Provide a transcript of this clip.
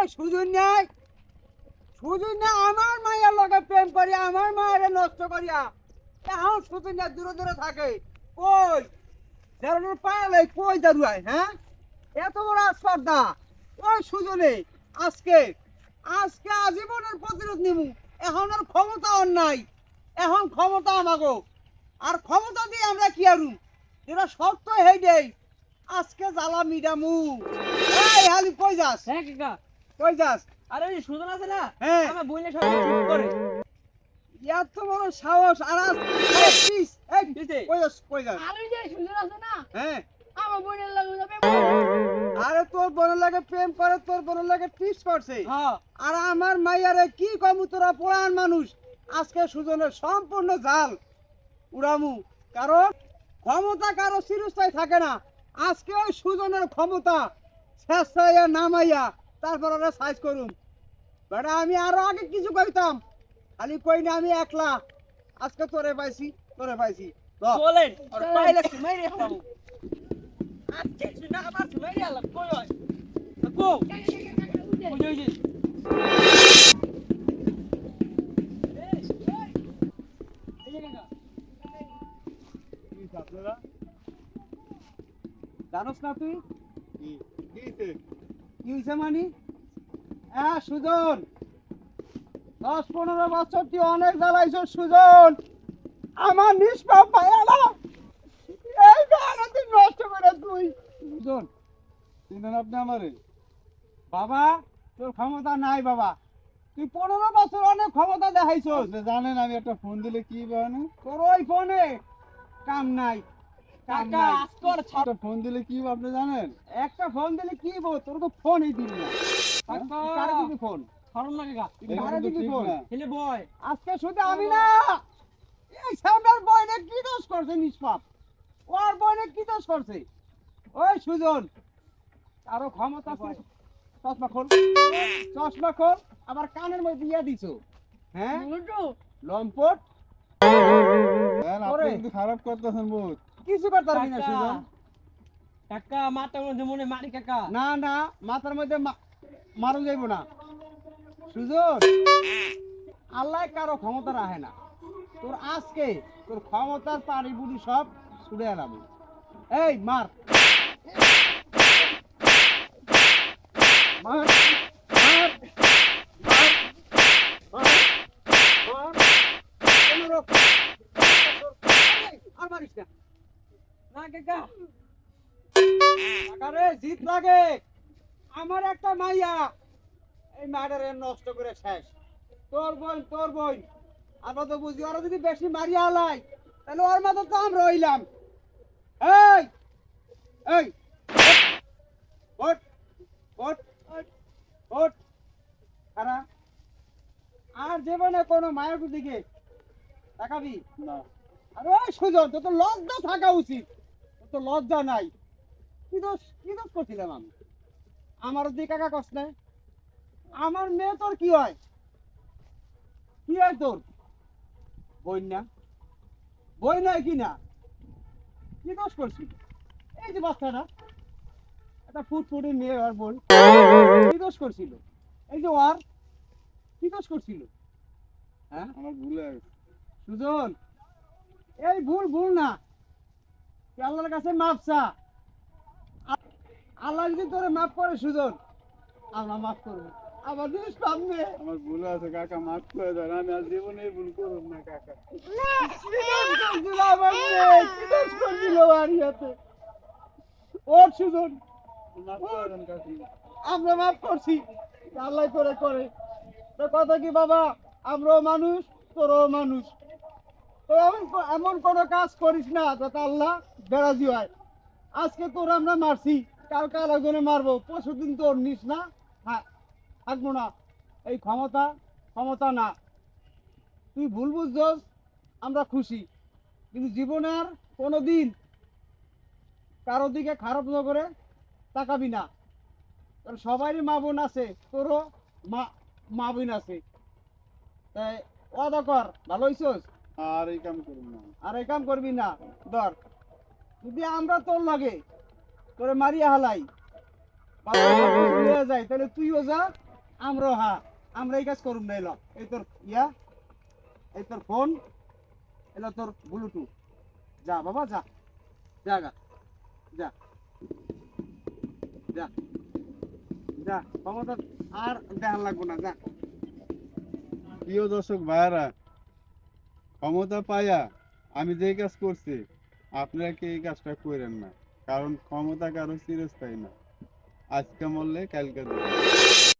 ওই নাই। সুজন না আমার মায়ের লগে প্রেম করি, আমার মায়ের নষ্ট করিয়া এখন সুজন না দূরে দূরে থাকে। কই? দেড়ের পায়ে কই দাঁড়ুয়ায় হ্যাঁ? এত বড় স্পর্ধা ওই সুজনে আজকে আজকে আজীবনের প্রতিরোধ নিমু। এখন আর ক্ষমতা আর নাই। এখন ক্ষমতা আমাগো। আর ক্ষমতা দিয়ে আমরা কি আরু যেটা সত্য দেই আজকে জ্বালা মিডামু এই হালি কই যাস? হ্যাঁ কাকা। কই যাস? আরে ওই সুজন আছে না হ্যাঁ। আমার বইলে সব ঠিক করে। এত বড় সাহস আর আজ এই পিস? কই যাস কই যাস? আর যে সুন্দর আছে না হ্যাঁ। আমার বোনের লাগে আরে তোর বোনের লাগে প্রেম করে তোর বোনের লাগে টিস করছে। হ্যাঁ। আর আমার মাইয়ারে কি কমু তোরা পুরান মানুষ। আজকে সুজনের সম্পূর্ণ জাল উড়ামু। কারণ ক্ষমতা কারও চিরস্থায়ী থাকে না। আজকে ওই সুজনের ক্ষমতা শেষাইয়া নামাইয়া তারপর ওরা সাইজ করুন। বেটা আমি আরও আগে কিছু কইতাম খালি কই না আমি একলা। আজকে তোরে পাইছি তোরে পাইছি। চলেন আর পাইলে মেরে আজকে কই হয়? কো ওই ওই জানোস না তুই? কি হয়েছে মানি? হ্যাঁ সুজন! দশ পনেরো বছর তুই অনেক জ্বালাইছ সুজন! আমার নিষ্পাপ ভাইয়ারা এই তুই নষ্ট করে তুই! সুজন চিনেন আপনি আমারে? বাবা তোর ক্ষমতা নাই বাবা। তুই পনেরো বছর অনেক ক্ষমতা দেখাইছ জানেন আমি একটা ফোন দিলে কি বানে তোর ওই ফোনে কাম নাই। কাকা আজকর ফোন দিলে কি আপনি জানেন? একটা ফোন দিলে কি বল তোর তো ফোনই দিবি না। কারে দিবি ফোন কারে দিবি ফোন। ছেলে বয়। আজকে শুধু আমি না। এই সামনের বয়নে কি দোষ করছে নিষ্পাপ? ওর বয়নে কি দোষ করছে? ওই সুজন। আরও ক্ষমতা আছে। চশমা খোল। চশমা খোল। আবার কানের মধ্যে দিয়ে দিছো। হ্যাঁ? লম্পট। হ্যাঁ, খারাপ করতেছেন বহুত। কিছু করতে পারবি না সুজন? কাকা মাথার মধ্যে মনে মারি কাকা। না না মাথার মধ্যে মারুন যাইব না। সুজন আল্লাহ কারও ক্ষমতা রাখে না। তোর আজকে তোর ক্ষমতার পানি বুড়ি সব ছুড়ে এলাম। এই মার। মার মার মার মার মার কোনো রকম। এই, আর মারিস না কাকা আরে জিত লাগে। আমার একটা মাইয়া এই মার্ডারে নষ্ট করে শেষ। তোর বোন তোর বোন। আমরা তো বুঝি ওরা যদি বেশি মারিয়া হালাই তাহলে ওর মতো তো আমরা রইলাম এই এই ওট ওট ওট খারা আর জীবনে কোনো মায়ের দিকে তাকাবি না। আরে ওই সুজন তোর তো লজ্জা থাকা উচিত। তো লজ্জা নাই। কি দোষ কি দোষ করছিলাম আমি? আমার দিকে কাকা কস না আমার মেয়ে তোর কি হয়? কি হয় তোর? বই না। বই নয় কি না? কি দোষ করছি এই যে বাচ্চাটা। একটা ফুটফুটি মেয়ে আর বোন কি দোষ করছিল? এই যে ওর কি দোষ করছিল? হ্যাঁ? আমার ভুল সুজন এই ভুল ভুল না। আল্লাহর কাছে মাপ চা। আল্লাহ যদি তোরে মাফ করে সুজন আল্লাহ মাফ করবে। আবার দিস সামনে আমার ভুল আছে কাকা মাফ করে দেন। আমি আর জীবনে ভুল করব না কাকা। ওর সুজন আমরা মাফ করছি। আল্লাহ করে। করে কথা কি বাবা? আমরাও মানুষ তোরও মানুষ। এমন কোনো কাজ করিস না যাতে আল্লাহ বেড়াজি হয়। আজকে তোর আমরা মারছি, কালকে আরেকজনে মারবো পরশু দিন তোর নিস না? হ্যাঁ থাকব না। এই ক্ষমতা ক্ষমতা না। তুই ভুল বুঝছস, আমরা খুশি। কিন্তু জীবনে আর কোনো দিন কারও দিকে খারাপ না করে তাকাবি না। কারণ সবারই মা বোন আছে, তোরও মা মা বোন আছে। তাই ওয়াদা কর, ভালো হইছস? আর এই কাম করব না। আর এই কাম করবি না। ধর যদি আমরা তোর লাগে তোরে মারিয়া হালাই তোর যাই তাহলে তুইও যা আমরাও হা। আমরা এই কাজ করুম না এলো এই তোর ইয়া এই তোর ফোন এলো তোর ব্লুটুথ। যা বাবা যা। যা গা। যা। যা। যা ক্ষমতা আর দেখান লাগবো না যা। প্রিয় দর্শক ভাইয়ারা ক্ষমতা পাইয়া আমি যে কাজ করছি, আপনারা কি এই কাজটা করেন না, কারণ ক্ষমতা কারও চিরস্থায়ী না। আজকে মরলে কালকে